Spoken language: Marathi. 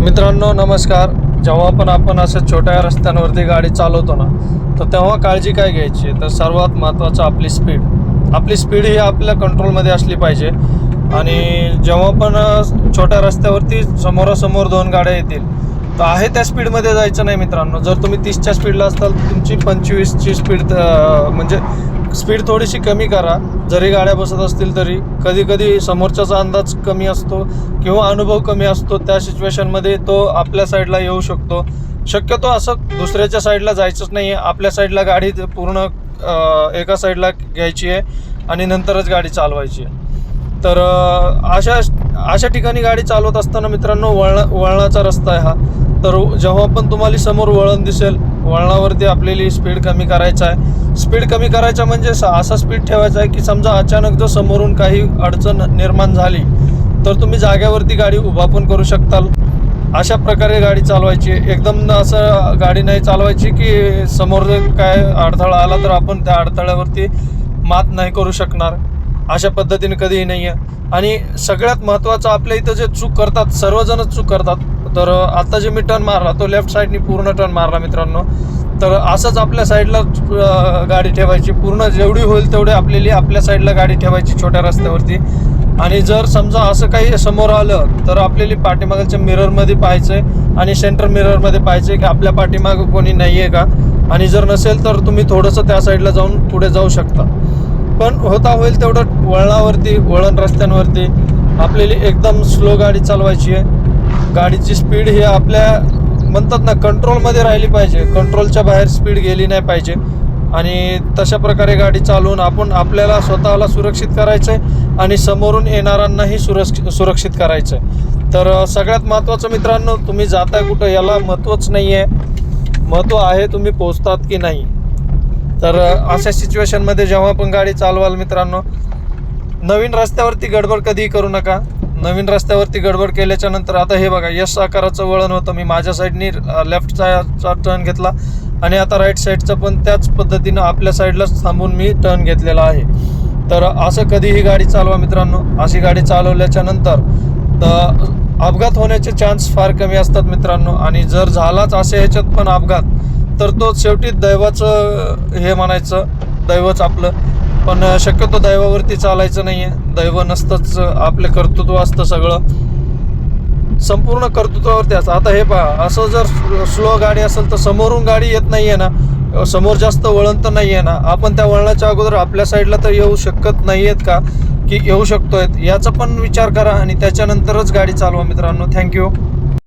मित्रांनो नमस्कार. जेव्हा पण आपण असं छोट्या रस्त्यांवरती गाडी चालवतो ना तर तेव्हा काळजी काय घ्यायची? तर सर्वात महत्त्वाचं आपली स्पीड आपली स्पीड ही आपल्या कंट्रोलमध्ये असली पाहिजे. आणि जेव्हा पण छोट्या रस्त्यावरती समोरासमोर दोन गाड्या येतील तर आहे त्या स्पीडमध्ये जायचं नाही मित्रांनो. जर तुम्ही तीसच्या स्पीडला असाल तर तुमची पंचवीसची स्पीड म्हणजे स्पीड थोडीशी कमी करा. जरी गाड्या बसत असतील तरी. कधी कधी समोरच्याचा अंदाज कमी असतो किंवा अनुभव कमी असतो. त्या सिच्युएशनमध्ये तो आपल्या साईडला येऊ शकतो. शक्यतो असं दुसऱ्याच्या साईडला जायचंच नाही आहे आपल्या साईडला गाडी पूर्ण एका साईडला घ्यायची आहे आणि नंतरच गाडी चालवायची आहे. तर अशा अशा ठिकाणी गाडी चालवत असताना मित्रांनो वळण वळणाचा रस्ता आहे हा. तर जेव्हा पण तुम्हाला समोर वळण दिसेल वळणावरती आपल्याली स्पीड कमी करायचा आहे. स्पीड कमी करायचा म्हणजे असा स्पीड ठेवायचा आहे की समजा अचानक जर समोरून काही अडचण निर्माण झाली तर तुम्ही जाग्यावरती गाडी उभा पण करू शकताल. अशा प्रकारे गाडी चालवायची. एकदम असं गाडी नाही चालवायची की समोर जर काय अडथळा आला तर आपण त्या अडथळ्यावरती मात नाही करू शकणार. अशा पद्धतीने कधीही नाही आहे. आणि सगळ्यात महत्त्वाचं आपल्या इथं जे चूक करतात सर्वजणच चूक करतात. तर आता जे मी टर्न मारला तो लेफ्ट साईडनी पूर्ण टर्न मारला मित्रांनो. तर असंच आपल्या साईडला गाडी ठेवायची. पूर्ण जेवढी होईल तेवढी आपल्याली आपल्या साईडला गाडी ठेवायची छोट्या रस्त्यावरती. आणि जर समजा असं काही समोर आलं तर आपल्याला पाठीमागच्या मिररमध्ये पाहायचं आणि सेंटर मिररमध्ये पाहायचं की आपल्या पाठीमागं कोणी नाही आहे का? आणि जर नसेल तर तुम्ही थोडंसं त्या साईडला जाऊन पुढे जाऊ शकता. पण होता होईल तेवढं वळणावरती वळण रस्त्यांवरती. आपल्याला एकदम स्लो गाडी चालवायची आहे. गाडीची स्पीड ही आपल्या म्हणतात ना कंट्रोलमध्ये राहिली पाहिजे. कंट्रोलच्या बाहेर स्पीड गेली नाही पाहिजे. आणि तशा प्रकारे गाडी चालवून आपण आपल्याला स्वतःला सुरक्षित करायचं आहे आणि समोरून येणाऱ्यांनाही सुरक्षित सुरक्षित करायचं आहे तर सगळ्यात महत्त्वाचं मित्रांनो तुम्ही जाताय कुठं याला महत्त्वच नाही आहे महत्त्व आहे तुम्ही पोचतात की नाही. तर अशा सिच्युएशनमध्ये जेव्हा पण गाडी चालवाल मित्रांनो नवीन रस्त्यावरती गडबड कधीही करू नका. नवीन रस्त्यावरती गडबड केल्याच्यानंतर आता हे बघा यश आकाराचं वळण होतं. मी माझ्या साईडनी लेफ्टचा टर्न घेतला. आणि आता राईट साईडचं पण त्याच पद्धतीनं आपल्या साईडलाच थांबून मी टर्न घेतलेला आहे. तर असं कधीही गाडी चालवा मित्रांनो. अशी गाडी चालवल्याच्या नंतर तर अपघात होण्याचे चान्स फार कमी असतात मित्रांनो. आणि जर झालाच असे ह्याच्यात पण अपघात तर तो शेवटी दैवाचं हे म्हणायचं दैवच आपलं. पण शक्यतो दैवावरती चालायचं नाही आहे दैव नसतंच आपलं कर्तृत्व असतं सगळं. संपूर्ण कर्तृत्वावरती असतं. आता हे पहा असं जर स्लो गाडी असेल तर समोरून गाडी येत नाही आहे ना. समोर जास्त वळण तर नाही आहे ना. आपण त्या वळणाच्या अगोदर आपल्या साईडला तर येऊ शकत नाही आहेत का? की येऊ शकतोय याचा पण विचार करा आणि त्याच्यानंतरच गाडी चालवा मित्रांनो. थँक्यू